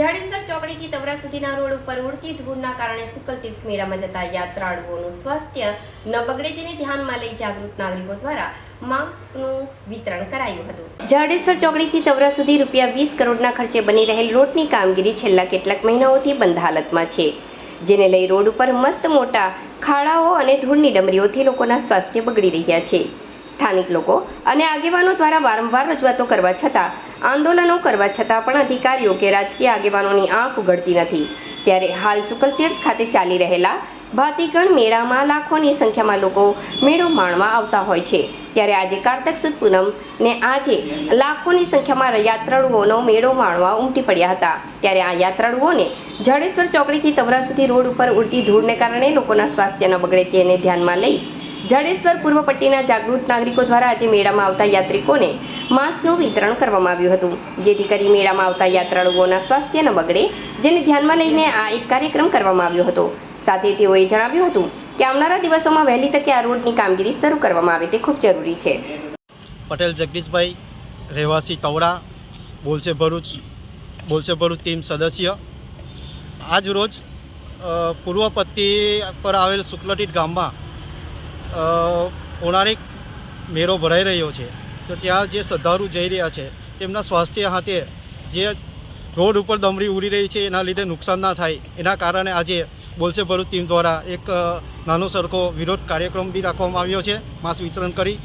જાડેસર ચોકડીથી તવરા સુધીના રોડ ઉપર ઉડતી ધૂળના કારણે શુકલ તીર્થ મેળામાં જતા યાત્રાળુઓનું સ્વાસ્થ્ય ન બગડે જેને ધ્યાનમાં લઈ જાગૃત નાગરિકો દ્વારા માસ્કનું વિતરણ કરાયું હતું. જાડેશ્વર ચોકડીથી તવરા સુધી રૂપિયા વીસ કરોડના ખર્ચે બની રહેલ રોડની કામગીરી છેલ્લા કેટલાક મહિનાઓથી બંધ હાલતમાં છે, જેને લઈ રોડ ઉપર મસ્ત મોટા ખાડાઓ અને ધૂળની ડમરીઓથી લોકોના સ્વાસ્થ્ય બગડી રહ્યા છે. સ્થાનિક લોકો અને આગેવાનો દ્વારા વારંવાર રજૂઆતો કરવા છતાં આંદોલનો કરવા છતાં પણ અધિકારીઓ કે રાજકીય આગેવાનોની આંખ ઉગડતી નથી. ત્યારે હાલ સુકલતીર્થ ખાતે ચાલી રહેલા ભાતીગણ મેળામાં લાખોની સંખ્યામાં લોકો મેળો માણવા આવતા હોય છે. ત્યારે આજે કારતક સુદ પૂનમ ને આજે લાખોની સંખ્યામાં યાત્રાળુઓનો મેળો માણવા ઉમટી પડ્યા હતા. ત્યારે આ યાત્રાળુઓને જડેશ્વર ચોકડીથી તવરા સુધી રોડ ઉપર ઉડતી ધૂળને કારણે લોકોના સ્વાસ્થ્ય ન બગડે તેને ધ્યાનમાં લઈ જડેશ્વર પૂર્વ પટ્ટીના જાગૃત નાગરિકો દ્વારા આજે મેળામાં આવતા યાત્રિકોને માસ્કનું વિતરણ કરવામાં આવ્યું હતું. જેથી કરી મેળામાં આવતા યાત્રાળુઓના સ્વાસ્થ્ય ન બગડે, જેને ધ્યાનમાં લઈને આ એક કાર્યક્રમ કરવામાં આવ્યો હતો. સાથે તેઓએ જણાવ્યું હતું કે આવનારા દિવસોમાં વહેલી તકે આ રોડની કામગીરી શરૂ કરવામાં આવે તે ખૂબ જરૂરી છે. પટેલ જગદીશભાઈ, રહેવાસી તવડા બોલશે ભરૂચ બોલશે ભરૂચ ટીમ સદસ્ય. આજ રોજ પૂર્વ પત્તી પર આવેલ શુક્લટીટ ગામમાં પૌરાણિક મેળો ભરાઈ રહ્યો છે. તો ત્યાં જે શ્રદ્ધાળુ જઈ રહ્યા છે, તેમના સ્વાસ્થ્ય હાથે જે રોડ ઉપર દમરી ઉડી રહી છે, એના લીધે નુકસાન ના થાય. એના કારણે આજે બોલશે ભરૂચ ટીમ દ્વારા એક નાનો સરખો વિરોધ કાર્યક્રમ બી રાખવામાં આવ્યો છે. માસ વિતરણ કરી.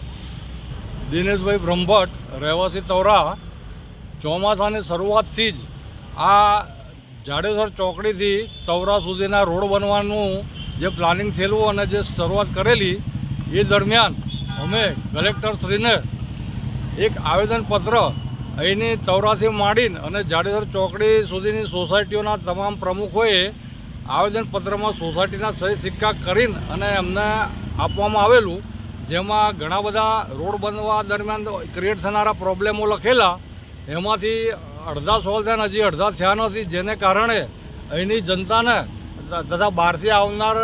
દિનેશભાઈ બ્રહ્મભટ્ટ, રહેવાસી તવરા ચોમાસાની શરૂઆતથી જ આ જાડેસર ચોકડીથી તવરા સુધીના રોડ બનવાનું જે પ્લાનિંગ થયેલું અને જે શરૂઆત કરેલી એ દરમિયાન અમે કલેક્ટરશ્રીને એક આવેદનપત્ર અહીંની ચૌરાથી માંડીને અને જાડેસર ચોકડી સુધીની સોસાયટીઓના તમામ પ્રમુખોએ આવેદનપત્રમાં સોસાયટીના સહી સિક્કા કરીને અને અમને આપવામાં આવેલું, જેમાં ઘણા બધા રોડ બનવા દરમિયાન ક્રિએટ થનારા પ્રોબ્લેમો લખેલા, એમાંથી અડધા સોલ્વ થયા હજી અડધા થયા નથી, જેને કારણે અહીંની જનતાને તથા બહારથી આવનાર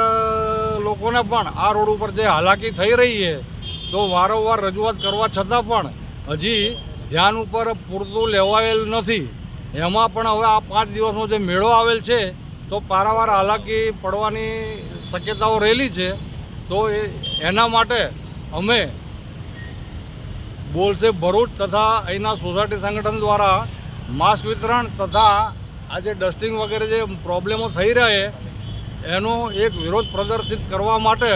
લોકોને પણ આ રોડ ઉપર જે હાલાકી થઈ રહી છે, તો વારંવાર રજૂઆત કરવા છતાં પણ હજી ધ્યાન ઉપર પૂરતું લેવાયેલ નથી. એમાં પણ હવે આ પાંચ દિવસનો જે મેળો આવેલ છે, તો પારાવાર હાલાકી પડવાની શક્યતાઓ રહેલી છે. તો એના માટે અમે બોલશે ભરૂચ તથા અહીંના સોસાયટી સંગઠન દ્વારા માસ્ક વિતરણ તથા આ જે ડસ્ટિંગ વગેરે જે પ્રોબ્લેમો થઈ રહ્યા છે એનો એક વિરોધ પ્રદર્શિત કરવા માટે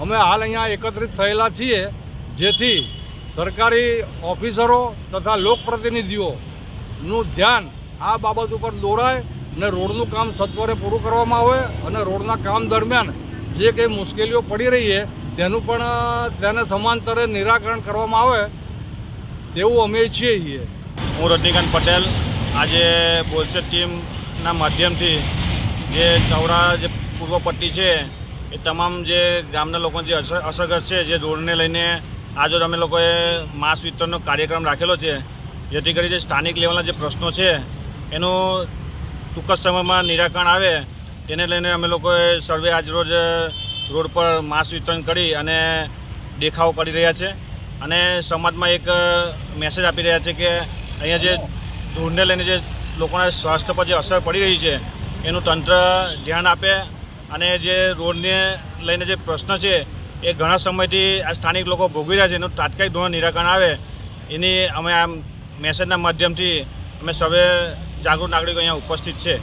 અમે હાલ અહીંયા એકત્રિત થયેલા છીએ, જેથી સરકારી ઓફિસરો તથા લોકપ્રતિનિધિઓનું ધ્યાન આ બાબત ઉપર દોરાય અને રોડનું કામ સત્વરે પૂરું કરવામાં આવે અને રોડના કામ દરમિયાન જે કંઈ મુશ્કેલીઓ પડી રહી છે, તેનું પણ તેને સમાંતરે નિરાકરણ કરવામાં આવે તેવું અમે ઈચ્છીએ છીએ. હું રજનીકાંત પટેલ, આજે બોલસેટ ટીમના માધ્યમથી જે ચૌરા જે પૂર્વ પટ્ટી છે, એ તમામ જે ગામના લોકો જે અસર અસરગ્રસ્ત છે, જે રોડને લઈને આજે અમે લોકોએ માસ વિતરણનો કાર્યક્રમ રાખેલો છે, જેથી કરી જે સ્થાનિક લેવલના જે પ્રશ્નો છે, એનું ટૂંક જ સમયમાં નિરાકરણ આવે. તેને લઈને અમે લોકોએ સર્વે આજરોજ રોડ પર માસ વિતરણ કરી અને દેખાવો કરી રહ્યા છે. અને સમાજમાં એક મેસેજ આપી રહ્યા છે કે અહીંયા જે ધૂળને લઈને જે લોકોના સ્વાસ્થ્ય પર જે અસર પડી રહી છે એનું તંત્ર ધ્યાન આપે અને જે રોડને લઈને જે પ્રશ્ન છે એ ઘણા સમયથી આ સ્થાનિક લોકો ભોગવી રહ્યા છે. એનું તાત્કાલિક ધોરણ નિરાકરણ આવે. એની અમે આ મેસેજના માધ્યમથી અમે સવે જાગૃત નાગરિકો અહીંયા ઉપસ્થિત છે.